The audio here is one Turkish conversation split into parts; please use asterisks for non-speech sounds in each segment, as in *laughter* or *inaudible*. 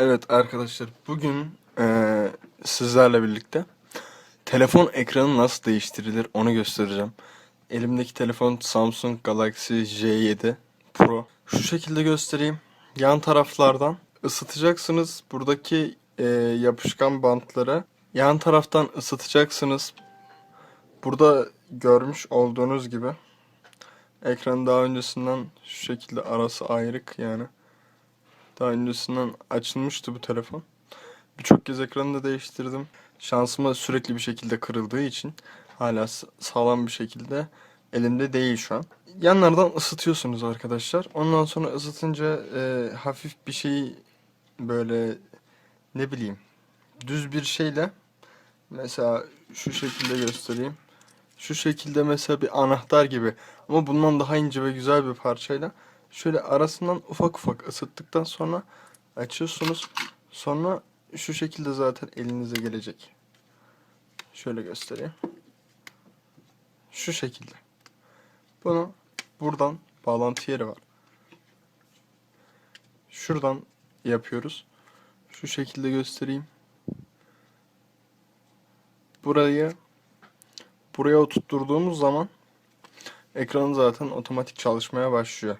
Evet arkadaşlar bugün eee, sizlerle birlikte telefon ekranı nasıl değiştirilir onu göstereceğim. Elimdeki telefon Samsung Galaxy J7 Pro. Şu şekilde göstereyim. Yan taraflardan ısıtacaksınız buradaki eee, yapışkan bantları. Yan taraftan ısıtacaksınız. Burada görmüş olduğunuz gibi ekran daha öncesinden şu şekilde arası ayrık yani. Daha öncesinden açılmıştı bu telefon. Birçok kez ekranını da değiştirdim. Şansıma sürekli bir şekilde kırıldığı için hala sağlam bir şekilde elimde değil şu an. Yanlardan ısıtıyorsunuz arkadaşlar. Ondan sonra ısıtınca e, hafif bir şeyi böyle ne bileyim düz bir şeyle mesela şu şekilde göstereyim. Şu şekilde mesela bir anahtar gibi ama bundan daha ince ve güzel bir parçayla şöyle arasından ufak ufak ısıttıktan sonra açıyorsunuz. Sonra şu şekilde zaten elinize gelecek. Şöyle göstereyim. Şu şekilde. Bunu buradan bağlantı yeri var. Şuradan yapıyoruz. Şu şekilde göstereyim. Burayı buraya oturtturduğumuz zaman ekranı zaten otomatik çalışmaya başlıyor.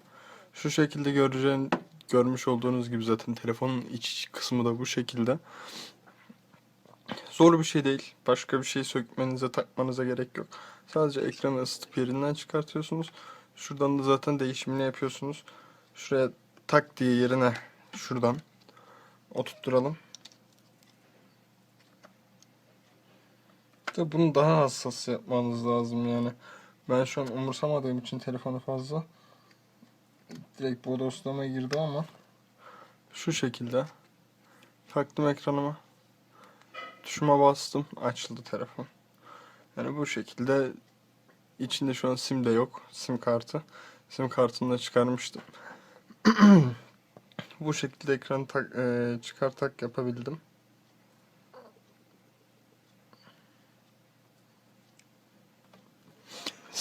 Şu şekilde göreceğin, görmüş olduğunuz gibi zaten telefonun iç kısmı da bu şekilde. Zor bir şey değil. Başka bir şey sökmenize, takmanıza gerek yok. Sadece ekranı ısıtıp yerinden çıkartıyorsunuz. Şuradan da zaten değişimini yapıyorsunuz. Şuraya tak diye yerine şuradan oturtturalım. De bunu daha hassas yapmanız lazım yani. Ben şu an umursamadığım için telefonu fazla direkt bodoslama girdi ama şu şekilde taktım ekranıma tuşuma bastım açıldı telefon. Yani bu şekilde içinde şu an sim de yok. Sim kartı. Sim kartını da çıkarmıştım. *clears throat* bu şekilde ekranı tak, e, çıkar tak yapabildim.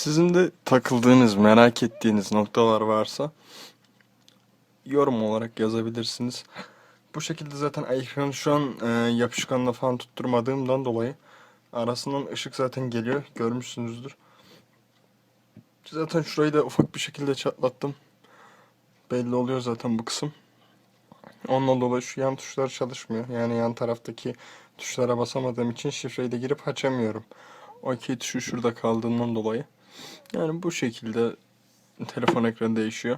Sizin de takıldığınız, merak ettiğiniz noktalar varsa yorum olarak yazabilirsiniz. Bu şekilde zaten ekranı şu an e, yapışkanla falan tutturmadığımdan dolayı arasından ışık zaten geliyor. Görmüşsünüzdür. Zaten şurayı da ufak bir şekilde çatlattım. Belli oluyor zaten bu kısım. Ondan dolayı şu yan tuşlar çalışmıyor. Yani yan taraftaki tuşlara basamadığım için şifreyi de girip açamıyorum. OK tuşu şurada kaldığından dolayı. Yani bu şekilde telefon ekranı değişiyor.